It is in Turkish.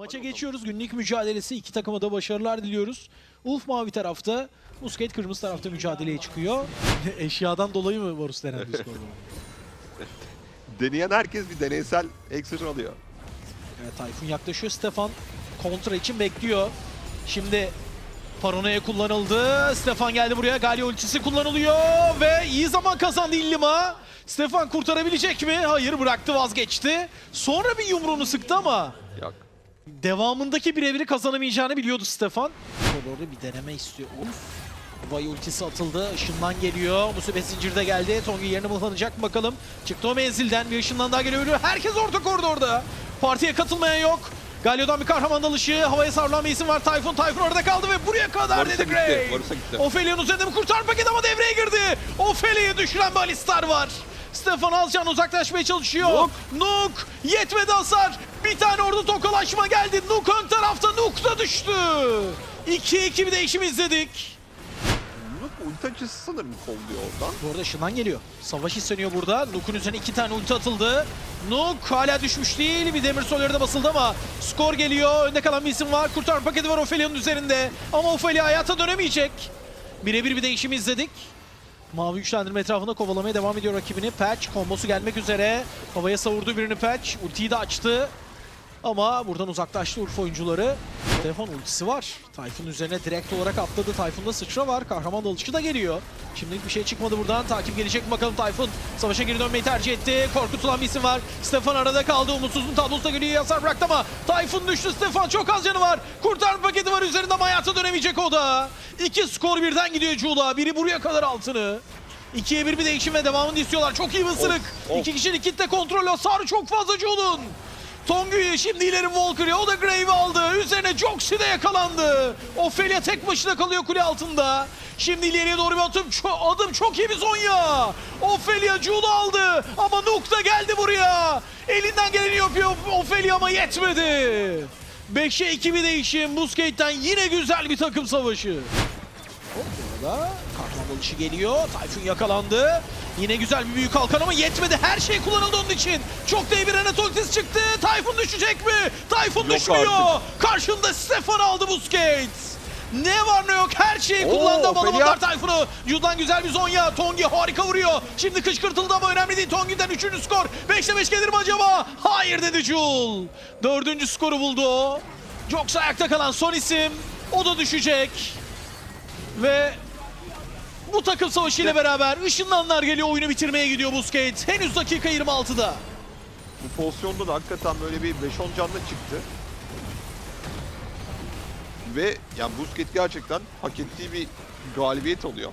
Maça geçiyoruz. Günlük mücadelesi. iki takıma da başarılar diliyoruz. Ulf mavi tarafta, Musket kırmızı tarafta mücadeleye çıkıyor. Eşyadan dolayı mı Varus denen Discord'da? Deneyen herkes bir deneysel action alıyor. Evet Tayfun yaklaşıyor. Stefan kontra için bekliyor. Şimdi Paranoya kullanıldı. Stefan geldi buraya. Galio ultisi kullanılıyor ve iyi zaman kazandı İllima. Stefan kurtarabilecek mi? Hayır bıraktı vazgeçti. Sonra bir yumruğunu sıktı ama Yok. Devamındaki birebiri kazanamayacağını biliyordu Stefan. Orada bir deneme istiyor. Uf. Vay ultisi atıldı. Işınlan geliyor. Musibet zincirde geldi. Tongi yerine mıhlanacak mı bakalım. Çıktı o menzilden. Bir ışınlan daha geliyor. Herkes orta koridorda. Partiye katılmayan yok. Galio'dan bir kahraman dalışı. Havaya savrulan bir isim var. Tayfun. Tayfun orada kaldı ve buraya kadar Varus'a dedi Gray. Ophelia'nın üzerinde bir kurtar paket ama devreye girdi. Ophelia'yı düşüren bir Alistar var. Stefan Alcan uzaklaşmaya çalışıyor. Nuk. Nuk yetmedi hasar. Bir tane orada tokalaşma geldi. Nuk ön tarafta Nuk da düştü. 2-2 bir değişim izledik. Nuk ulti açısı sanırım kolluyor oradan. Bu arada ışından geliyor. Savaş isteniyor burada. Nuk'un üzerine iki tane ulti atıldı. Nuk hala düşmüş değil. Bir demir sol yerde basıldı ama skor geliyor. Önde kalan bir isim var. Kurtarma paketi var Ophelia'nın üzerinde. Ama Ophelia hayata dönemeyecek. Birebir bir değişim izledik. Mavi güçlendirme etrafında kovalamaya devam ediyor rakibini. Patch kombosu gelmek üzere. Havaya savurdu birini Patch. Ultiyi de açtı. Ama buradan uzaklaştı Urfa oyuncuları. Telefon ultisi var. Tayfun üzerine direkt olarak atladı. Tayfun'da sıçra var. Kahraman dalışı da geliyor. Şimdilik bir şey çıkmadı buradan. Takip gelecek mi bakalım Tayfun. Savaşa geri dönmeyi tercih etti. Korkutulan bir isim var. Stefan arada kaldı. Umutsuzluğun tablosu da geliyor. Yasar bıraktı ama Tayfun düştü. Stefan çok az canı var. Kurtarma paketi var üzerinde ama hayata dönemeyecek o da. İki skor birden gidiyor Cula. Biri buraya kadar altını. İkiye bir bir değişim ve devamını istiyorlar. Çok iyi bir ısırık. of. İki kişilik kitle kontrol hasarı çok fazla Jul'un. Tongu'yu şimdi ileri Valkyrie o da Grave'i aldı. Üzerine Joxy de yakalandı. Ophelia tek başına kalıyor kule altında. Şimdi ileriye doğru bir atım. Ço- adım çok iyi bir Zonya. Ophelia Jul'u aldı. Ama Nuk da geldi buraya. Elinden geleni yapıyor Ophelia ama yetmedi. 5'e 2 bir değişim. Busquets'ten yine güzel bir takım savaşı. Hop burada kahraman dalışı geliyor. Tayfun yakalandı. Yine güzel bir büyük kalkan ama yetmedi. Her şey kullanıldı onun için. Çok da iyi bir Anatolitis çıktı. Tayfun düşecek mi? Tayfun Yok düşmüyor. artık. Karşında Stefan aldı Busquets. Ne var ne yok her şeyi Oo, kullandı ama alamadılar Tayfun'u. Yudan güzel bir Zonya. Tongi harika vuruyor. Şimdi kışkırtıldı ama önemli değil. Tongi'den 3. skor. 5'te 5 gelir mi acaba? Hayır dedi Jul. Dördüncü skoru buldu. Jox ayakta kalan son isim. O da düşecek. Ve bu takım savaşı ile beraber ışınlanlar geliyor oyunu bitirmeye gidiyor Busquets. Henüz dakika 26'da. Bu pozisyonda da hakikaten böyle bir 5-10 canlı çıktı. Ve yani Busquets gerçekten hak ettiği bir galibiyet oluyor.